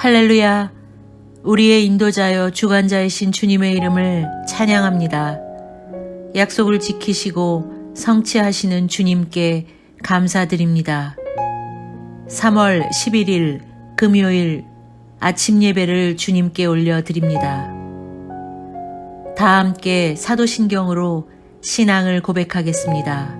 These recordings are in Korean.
할렐루야. 우리의 인도자여 주관자이신 주님의 이름을 찬양합니다. 약속을 지키시고 성취하시는 주님께 감사드립니다. 3월 11일 금요일 아침 예배를 주님께 올려드립니다. 다 함께 사도신경으로 신앙을 고백하겠습니다.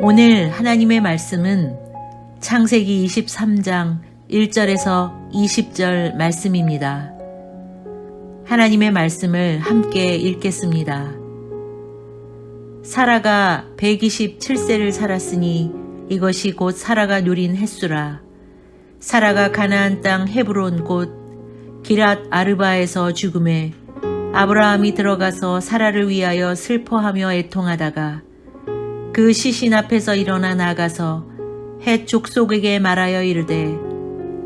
오늘 하나님의 말씀은 창세기 23장 1절에서 20절 말씀입니다. 하나님의 말씀을 함께 읽겠습니다. 사라가 127세를 살았으니 이것이 곧 사라가 누린 횟수라. 사라가 가나안 땅 헤브론 곧 기랏 아르바에서 죽음에 아브라함이 들어가서 사라를 위하여 슬퍼하며 애통하다가 그 시신 앞에서 일어나 나가서 헷 족속에게 말하여 이르되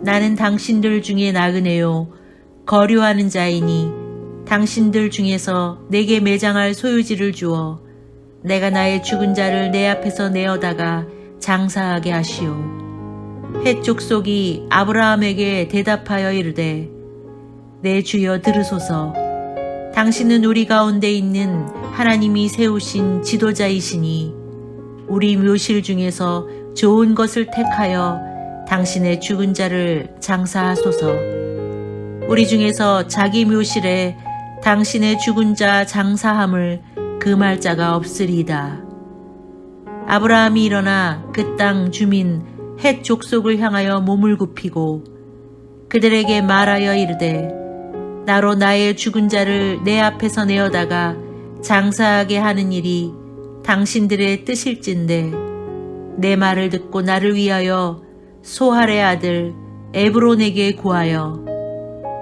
나는 당신들 중에 나그네요 거류하는 자이니 당신들 중에서 내게 매장할 소유지를 주어 내가 나의 죽은 자를 내 앞에서 내어다가 장사하게 하시오. 헷 족속이 아브라함에게 대답하여 이르되 내 주여 들으소서 당신은 우리 가운데 있는 하나님이 세우신 지도자이시니 우리 묘실 중에서 좋은 것을 택하여 당신의 죽은 자를 장사하소서. 우리 중에서 자기 묘실에 당신의 죽은 자 장사함을 금할 자가 없으리이다. 아브라함이 일어나 그 땅 주민 헷 족속을 향하여 몸을 굽히고 그들에게 말하여 이르되 나로 나의 죽은 자를 내 앞에서 내어다가 장사하게 하는 일이 당신들의 뜻일진데 내 말을 듣고 나를 위하여 소할의 아들 에브론에게 구하여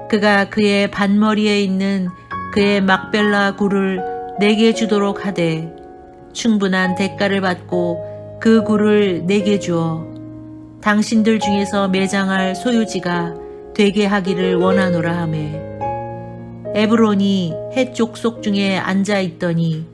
그가 그의 반머리에 있는 그의 막벨라 굴을 내게 주도록 하되 충분한 대가를 받고 그 굴을 내게 주어 당신들 중에서 매장할 소유지가 되게 하기를 원하노라 하매. 에브론이 해쪽 속 중에 앉아 있더니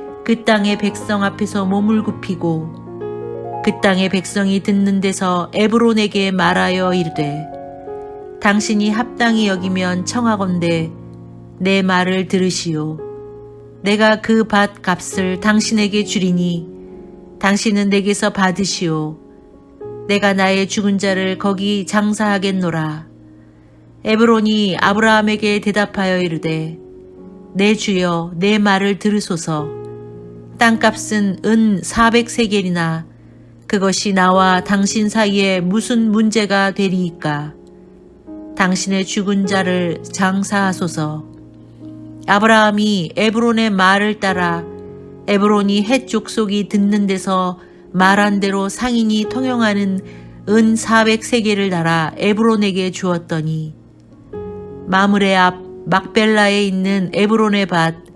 그 땅의 백성 앞에서 몸을 굽히고 그 땅의 백성이 듣는 데서 에브론에게 말하여 이르되 당신이 합당히 여기면 청하건대 내 말을 들으시오. 내가 그 밭 값을 당신에게 주리니 당신은 내게서 받으시오. 내가 나의 죽은 자를 거기 장사하겠노라. 에브론이 아브라함에게 대답하여 이르되 내 주여 내 말을 들으소서. 땅값은 은 400세겔이나 그것이 나와 당신 사이에 무슨 문제가 되리이까. 당신의 죽은 자를 장사하소서. 아브라함이 에브론의 말을 따라 에브론이 헷 족속이 듣는 데서 말한 대로 상인이 통용하는 은 400세겔을 달아 에브론에게 주었더니 마물의 앞 막벨라에 있는 에브론의 밭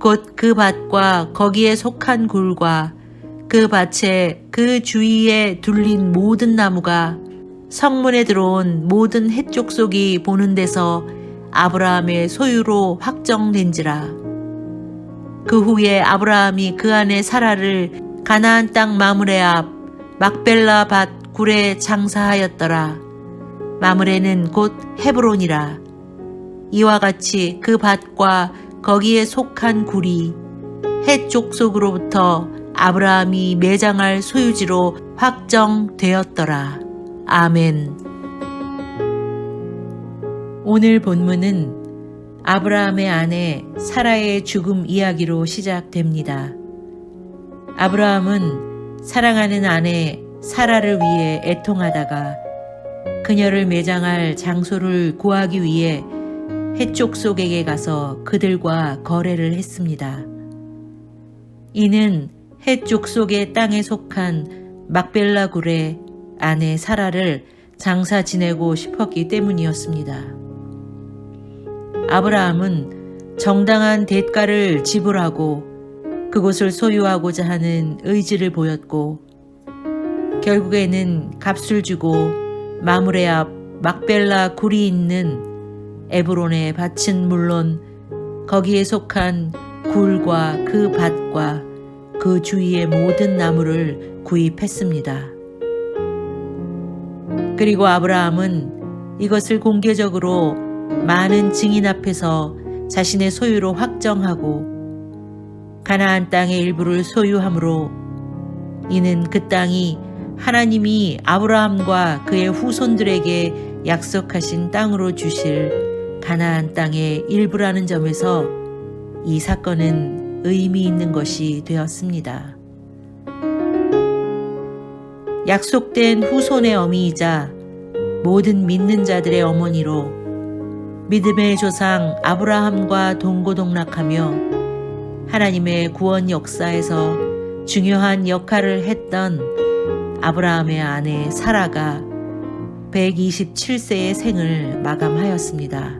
곧 그 밭과 거기에 속한 굴과 그 밭에 그 주위에 둘린 모든 나무가 성문에 들어온 모든 해쪽 속이 보는 데서 아브라함의 소유로 확정된지라. 그 후에 아브라함이 그 안에 사라를 가나안 땅 마므레 앞 막벨라 밭 굴에 장사하였더라. 마므레는 곧 헤브론이라. 이와 같이 그 밭과 거기에 속한 굴이 해쪽 속으로부터 아브라함이 매장할 소유지로 확정되었더라. 아멘. 오늘 본문은 아브라함의 아내 사라의 죽음 이야기로 시작됩니다. 아브라함은 사랑하는 아내 사라를 위해 애통하다가 그녀를 매장할 장소를 구하기 위해 해쪽 속에게 가서 그들과 거래를 했습니다. 이는 해쪽 속의 땅에 속한 막벨라 굴의 아내 사라를 장사 지내고 싶었기 때문이었습니다. 아브라함은 정당한 대가를 지불하고 그곳을 소유하고자 하는 의지를 보였고 결국에는 값을 주고 마무레 앞 막벨라 굴이 있는 에브론의 밭은 물론 거기에 속한 굴과 그 밭과 그 주위의 모든 나무를 구입했습니다. 그리고 아브라함은 이것을 공개적으로 많은 증인 앞에서 자신의 소유로 확정하고 가나안 땅의 일부를 소유함으로 이는 그 땅이 하나님이 아브라함과 그의 후손들에게 약속하신 땅으로 주실 가나안 땅의 일부라는 점에서 이 사건은 의미 있는 것이 되었습니다. 약속된 후손의 어미이자 모든 믿는 자들의 어머니로 믿음의 조상 아브라함과 동고동락하며 하나님의 구원 역사에서 중요한 역할을 했던 아브라함의 아내 사라가 127세의 생을 마감하였습니다.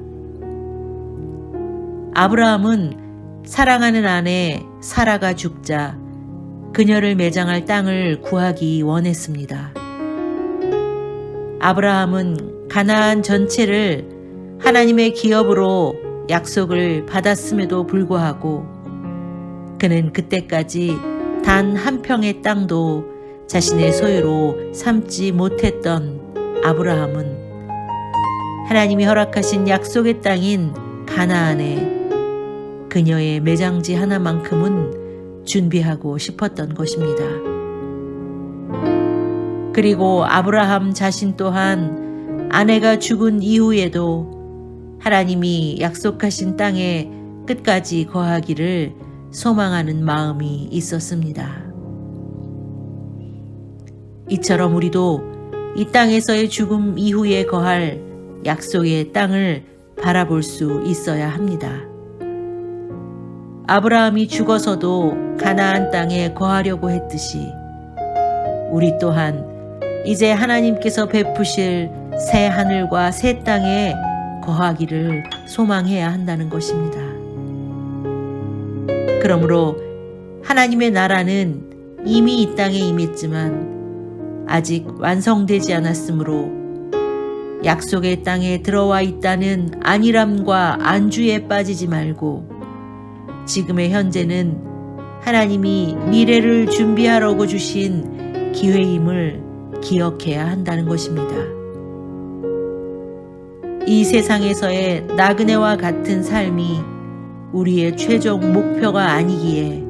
아브라함은 사랑하는 아내 사라가 죽자 그녀를 매장할 땅을 구하기 원했습니다. 아브라함은 가나안 전체를 하나님의 기업으로 약속을 받았음에도 불구하고 그는 그때까지 단 한 평의 땅도 자신의 소유로 삼지 못했던 아브라함은 하나님이 허락하신 약속의 땅인 가나안에 그녀의 매장지 하나만큼은 준비하고 싶었던 것입니다. 그리고 아브라함 자신 또한 아내가 죽은 이후에도 하나님이 약속하신 땅에 끝까지 거하기를 소망하는 마음이 있었습니다. 이처럼 우리도 이 땅에서의 죽음 이후에 거할 약속의 땅을 바라볼 수 있어야 합니다. 아브라함이 죽어서도 가나안 땅에 거하려고 했듯이 우리 또한 이제 하나님께서 베푸실 새 하늘과 새 땅에 거하기를 소망해야 한다는 것입니다. 그러므로 하나님의 나라는 이미 이 땅에 임했지만 아직 완성되지 않았으므로 약속의 땅에 들어와 있다는 안일함과 안주에 빠지지 말고 지금의 현재는 하나님이 미래를 준비하라고 주신 기회임을 기억해야 한다는 것입니다. 이 세상에서의 나그네와 같은 삶이 우리의 최종 목표가 아니기에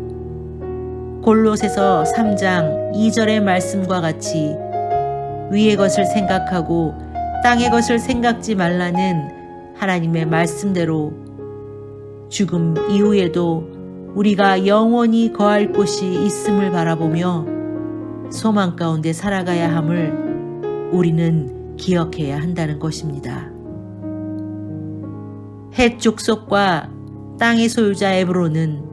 골로새서 3장 2절의 말씀과 같이 위의 것을 생각하고 땅의 것을 생각지 말라는 하나님의 말씀대로 죽음 이후에도 우리가 영원히 거할 곳이 있음을 바라보며 소망 가운데 살아가야 함을 우리는 기억해야 한다는 것입니다. 해쪽 속과 땅의 소유자 에브로는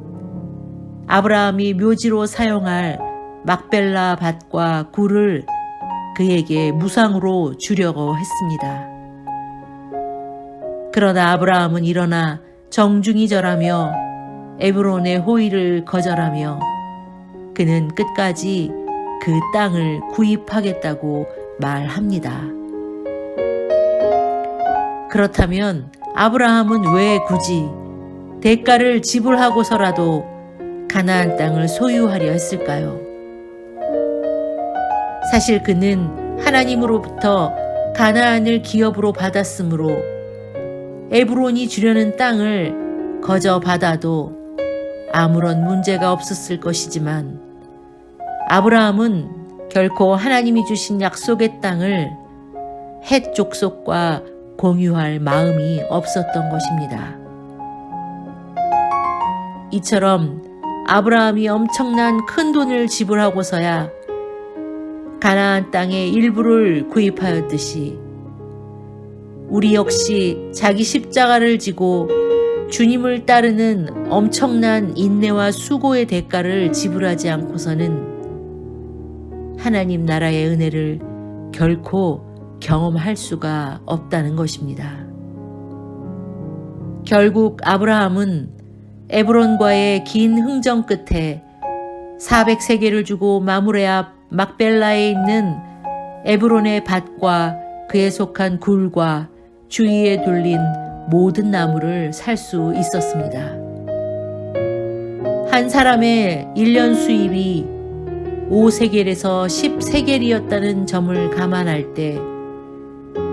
아브라함이 묘지로 사용할 막벨라 밭과 굴을 그에게 무상으로 주려고 했습니다. 그러나 아브라함은 일어나 정중히 절하며 에브론의 호의를 거절하며 그는 끝까지 그 땅을 구입하겠다고 말합니다. 그렇다면 아브라함은 왜 굳이 대가를 지불하고서라도 가나안 땅을 소유하려 했을까요? 사실 그는 하나님으로부터 가나안을 기업으로 받았으므로 에브론이 주려는 땅을 거저 받아도 아무런 문제가 없었을 것이지만 아브라함은 결코 하나님이 주신 약속의 땅을 헷 족속과 공유할 마음이 없었던 것입니다. 이처럼 아브라함이 엄청난 큰 돈을 지불하고서야 가나안 땅의 일부를 구입하였듯이 우리 역시 자기 십자가를 지고 주님을 따르는 엄청난 인내와 수고의 대가를 지불하지 않고서는 하나님 나라의 은혜를 결코 경험할 수가 없다는 것입니다. 결국 아브라함은 에브론과의 긴 흥정 끝에 400세계를 주고 마무레 앞 막벨라에 있는 에브론의 밭과 그에 속한 굴과 주위에 둘린 모든 나무를 살 수 있었습니다. 한 사람의 1년 수입이 5세겔에서 10세겔이었다는 점을 감안할 때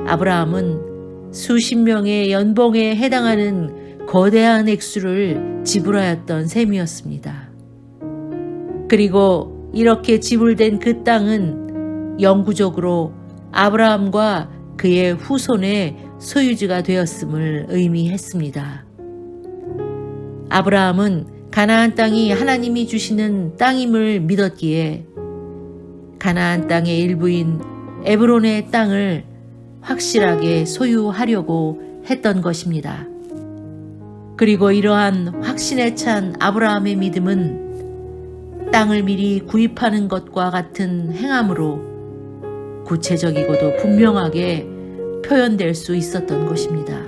아브라함은 수십 명의 연봉에 해당하는 거대한 액수를 지불하였던 셈이었습니다. 그리고 이렇게 지불된 그 땅은 영구적으로 아브라함과 그의 후손의 소유지가 되었음을 의미했습니다. 아브라함은 가나안 땅이 하나님이 주시는 땅임을 믿었기에 가나안 땅의 일부인 에브론의 땅을 확실하게 소유하려고 했던 것입니다. 그리고 이러한 확신에 찬 아브라함의 믿음은 땅을 미리 구입하는 것과 같은 행함으로 구체적이고도 분명하게 표현될 수 있었던 것입니다.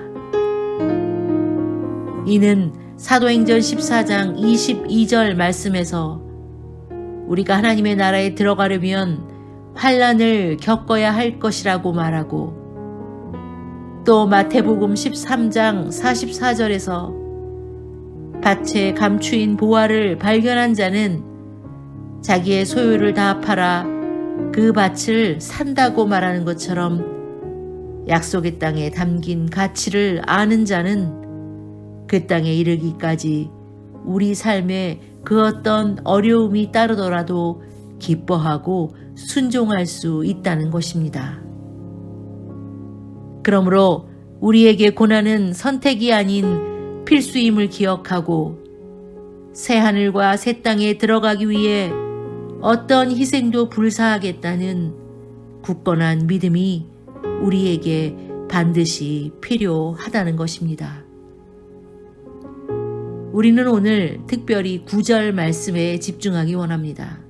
이는 사도행전 14장 22절 말씀에서 우리가 하나님의 나라에 들어가려면 환란을 겪어야 할 것이라고 말하고 또 마태복음 13장 44절에서 밭에 감추인 보화를 발견한 자는 자기의 소유를 다 팔아 그 밭을 산다고 말하는 것처럼 약속의 땅에 담긴 가치를 아는 자는 그 땅에 이르기까지 우리 삶에 그 어떤 어려움이 따르더라도 기뻐하고 순종할 수 있다는 것입니다. 그러므로 우리에게 고난은 선택이 아닌 필수임을 기억하고 새 하늘과 새 땅에 들어가기 위해 어떤 희생도 불사하겠다는 굳건한 믿음이 우리에게 반드시 필요하다는 것입니다. 우리는 오늘 특별히 구절 말씀에 집중하기 원합니다.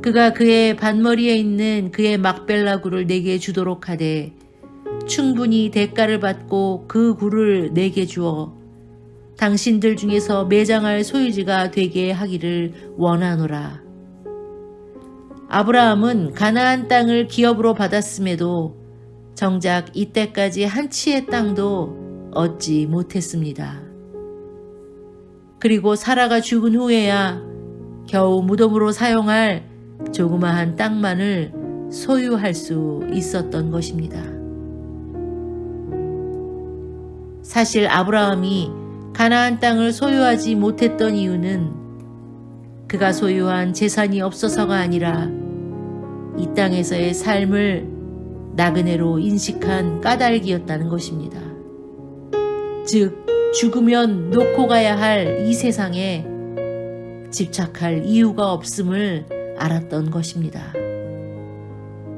그가 그의 반머리에 있는 그의 막벨라 굴을 내게 주도록 하되 충분히 대가를 받고 그 굴을 내게 주어 당신들 중에서 매장할 소유지가 되게 하기를 원하노라. 아브라함은 가나안 땅을 기업으로 받았음에도 정작 이때까지 한 치의 땅도 얻지 못했습니다. 그리고 사라가 죽은 후에야 겨우 무덤으로 사용할 조그마한 땅만을 소유할 수 있었던 것입니다. 사실 아브라함이 가나안 땅을 소유하지 못했던 이유는 그가 소유한 재산이 없어서가 아니라 이 땅에서의 삶을 나그네로 인식한 까닭이었다는 것입니다. 즉, 죽으면 놓고 가야 할 이 세상에 집착할 이유가 없음을 알았던 것입니다.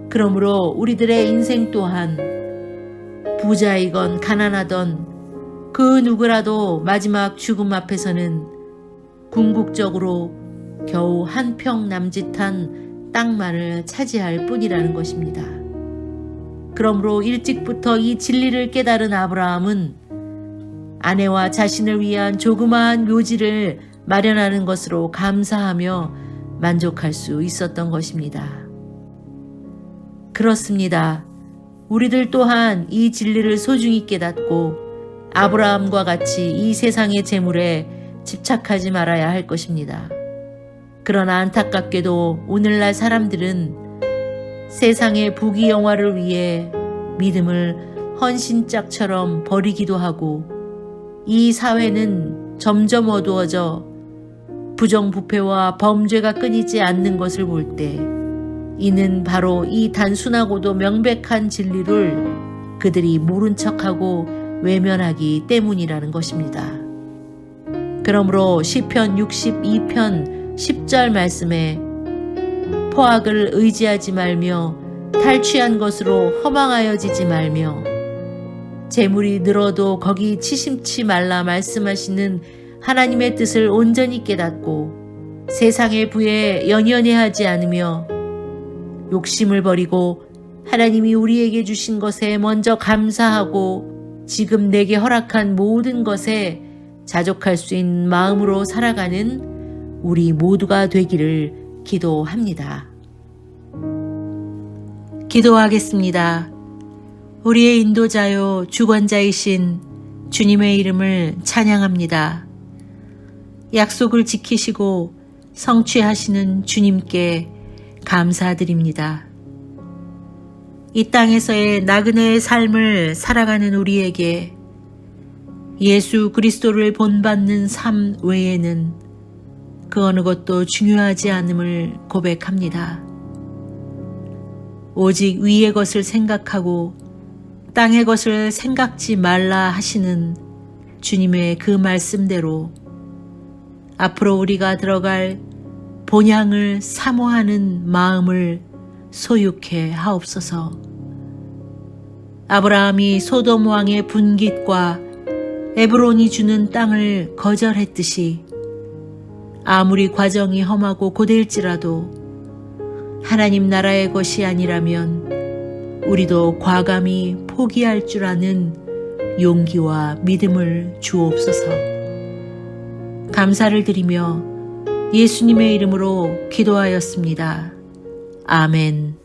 그러므로 우리들의 인생 또한 부자이건 가난하던 그 누구라도 마지막 죽음 앞에서는 궁극적으로 겨우 한평 남짓한 땅만을 차지할 뿐이라는 것입니다. 그러므로 일찍부터 이 진리를 깨달은 아브라함은 아내와 자신을 위한 조그마한 묘지를 마련하는 것으로 감사하며 만족할 수 있었던 것입니다. 그렇습니다. 우리들 또한 이 진리를 소중히 깨닫고 아브라함과 같이 이 세상의 재물에 집착하지 말아야 할 것입니다. 그러나 안타깝게도 오늘날 사람들은 세상의 부귀 영화를 위해 믿음을 헌신짝처럼 버리기도 하고 이 사회는 점점 어두워져 부정부패와 범죄가 끊이지 않는 것을 볼 때 이는 바로 이 단순하고도 명백한 진리를 그들이 모른 척하고 외면하기 때문이라는 것입니다. 그러므로 시편 62편 10절 말씀에 포악을 의지하지 말며 탈취한 것으로 허망하여지지 말며 재물이 늘어도 거기 치심치 말라 말씀하시는 하나님의 뜻을 온전히 깨닫고 세상의 부에 연연해 하지 않으며 욕심을 버리고 하나님이 우리에게 주신 것에 먼저 감사하고 지금 내게 허락한 모든 것에 자족할 수 있는 마음으로 살아가는 우리 모두가 되기를 기도합니다. 기도하겠습니다. 우리의 인도자요 주권자이신 주님의 이름을 찬양합니다. 약속을 지키시고 성취하시는 주님께 감사드립니다. 이 땅에서의 나그네의 삶을 살아가는 우리에게 예수 그리스도를 본받는 삶 외에는 그 어느 것도 중요하지 않음을 고백합니다. 오직 위의 것을 생각하고 땅의 것을 생각지 말라 하시는 주님의 그 말씀대로 앞으로 우리가 들어갈 본향을 사모하는 마음을 소유케 하옵소서. 아브라함이 소돔 왕의 분깃과 에브론이 주는 땅을 거절했듯이 아무리 과정이 험하고 고될지라도 하나님 나라의 것이 아니라면 우리도 과감히 포기할 줄 아는 용기와 믿음을 주옵소서. 감사를 드리며 예수님의 이름으로 기도하였습니다. 아멘.